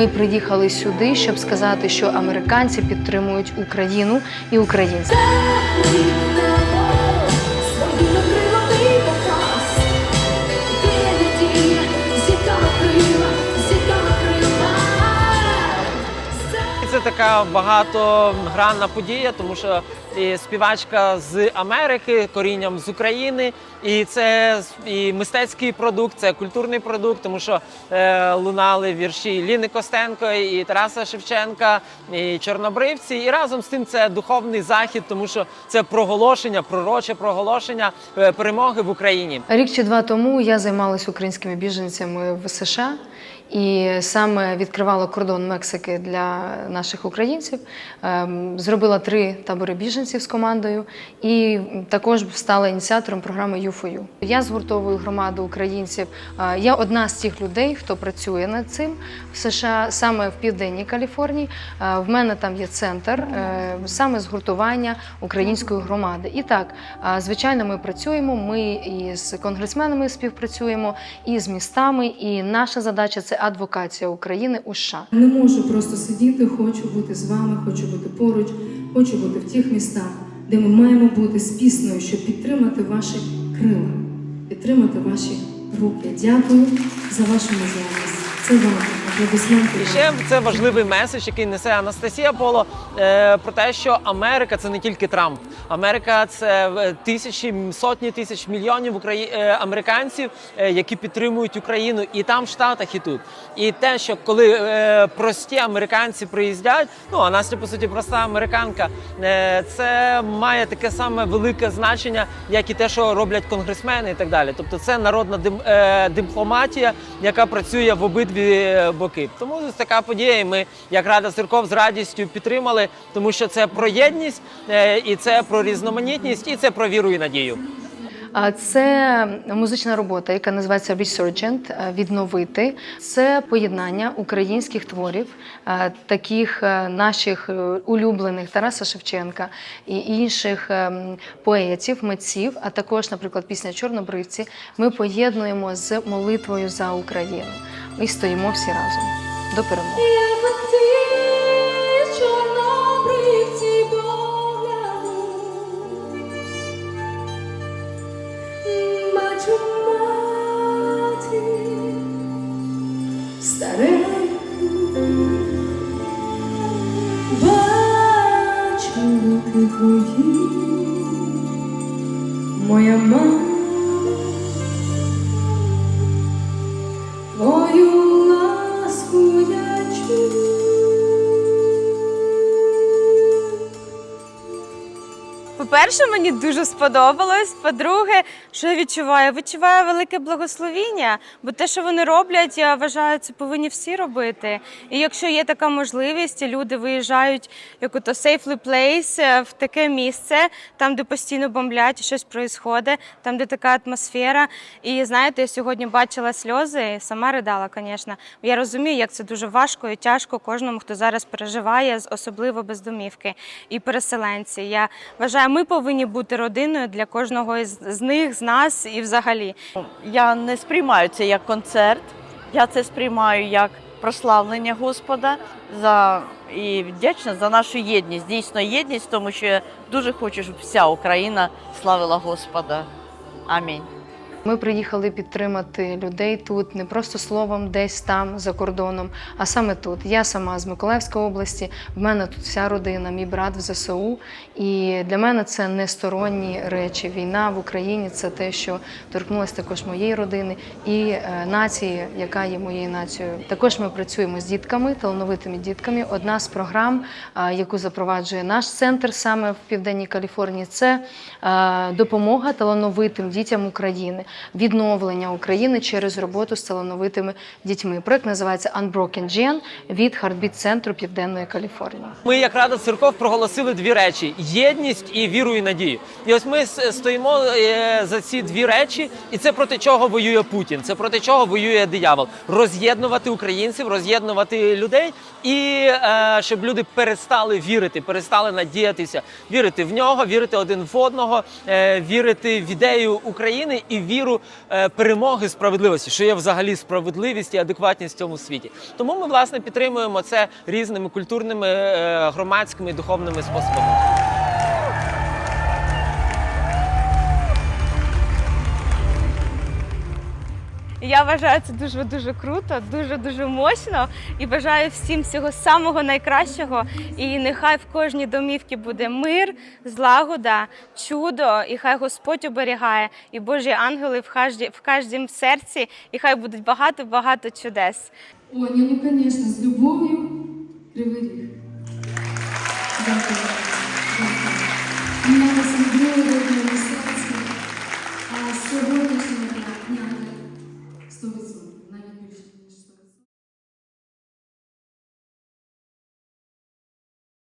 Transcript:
Ми приїхали сюди, щоб сказати, що американці підтримують Україну і українців. Така багатогранна подія, тому що і співачка з Америки, корінням з України, і це і мистецький продукт, це культурний продукт, тому що е, лунали вірші Ліни Костенко, і Тараса Шевченка, і Чорнобривці. І разом з тим це духовний захід, тому що це проголошення, пророче проголошення е, перемоги в Україні. Рік чи два тому я займалася українськими біженцями в США і саме відкривала кордон Мексики для наших українців. Ем, Зробила три табори біженців з командою і також стала ініціатором програми U4U. Я згуртовую громаду українців. Е, Я одна з тих людей, хто працює над цим в США, саме в південній Каліфорнії. Е, В мене там є центр е, саме згуртування української громади. І так, звичайно, ми працюємо. Ми і з конгресменами співпрацюємо, і з містами. І наша задача це адвокація України у США. Не можу просто сидіти, хочу бути з вами, хочу бути поруч, хочу бути в тих містах, де ми маємо бути з піснею, щоб підтримати ваші крила, підтримати ваші руки. Дякую за вашу можливість. Це вам. І ще це важливий меседж, який несе Анастасія Поло е, про те, що Америка це не тільки Трамп. Америка це е, тисячі, сотні тисяч мільйонів украї... е, американців, які підтримують Україну і там в Штатах, і тут. І те, що коли прості американці приїздять, ну а Настя, по суті, проста американка, це має таке саме велике значення, як і те, що роблять конгресмени і так далі. Тобто це народна дипломатія, яка працює в обидві е, боки. Тому така подія. і Ми, як Рада церков, з радістю підтримали, тому що це про єдність, е, і це про різноманітність, і це про віру і надію. А Це музична робота, яка називається Resurgent, е, відновити. Це поєднання українських творів, е, таких наших улюблених Тараса Шевченка і інших поетів, митців, а також, наприклад, пісня Чорнобривці. Ми поєднуємо з молитвою за Україну. Ми стоїмо всі разом. До перемоги. Ти, бачу руки твої, моя мама, По-перше, мені дуже сподобалось. По-друге, що я відчуваю? Відчуваю велике благословіння, бо те, що вони роблять, я вважаю, це повинні всі робити. І якщо є така можливість, люди виїжджають як ото safely place е, в таке місце, там, де постійно бомблять, щось відбувається, там, де така атмосфера. І знаєте, я сьогодні бачила сльози, сама ридала, звісно. Я розумію, як це дуже важко і тяжко кожному, хто зараз переживає, особливо без домівки і переселенці. Я вважаю, ми повинні бути родиною для кожного з них, з нас і взагалі. Я не сприймаю це як концерт, я це сприймаю як прославлення Господа за і вдячна за нашу єдність. Дійсно єдність, тому що я дуже хочу, щоб вся Україна славила Господа. Амінь. Ми приїхали підтримати людей тут не просто словом, десь там за кордоном, а саме тут. Я сама з Миколаївської області. В мене тут вся родина, мій брат в ЗСУ. І для мене це не сторонні речі. Війна в Україні це те, що торкнулося також моєї родини і е, нації, яка є моєю нацією. Також ми працюємо з дітками, талановитими дітками. Одна з програм, яку запроваджує наш центр саме в південній Каліфорнії, це е, допомога талановитим дітям України, відновлення України через роботу з талановитими дітьми. Проект називається Unbroken Gen від Heartbeat центру Південної Каліфорнії. Ми, як Рада церков, проголосили дві речі: єдність і віру і надію. І ось ми стоїмо е, за ці дві речі, і це проти чого воює Путін. Це проти чого воює диявол. Роз'єднувати українців, роз'єднувати людей, і е, щоб люди перестали вірити, перестали надіятися, вірити в нього, вірити один в одного, е, вірити в ідею України і вірити. Віру е, перемоги справедливості, що є взагалі справедливість і адекватність в цьому світі. Тому ми власне підтримуємо це різними культурними, е, громадськими і духовними способами. Я вважаю це дуже дуже круто, дуже дуже мощно і бажаю всім всього самого найкращого. І нехай в кожній домівці буде мир, злагода, чудо, і хай Господь оберігає, і Божі ангели в кажді в кожнім серці, і хай будуть багато багато чудес. О, ні, ну звісно, з любов'ю Кривий Ріг. Дякую. Дякую.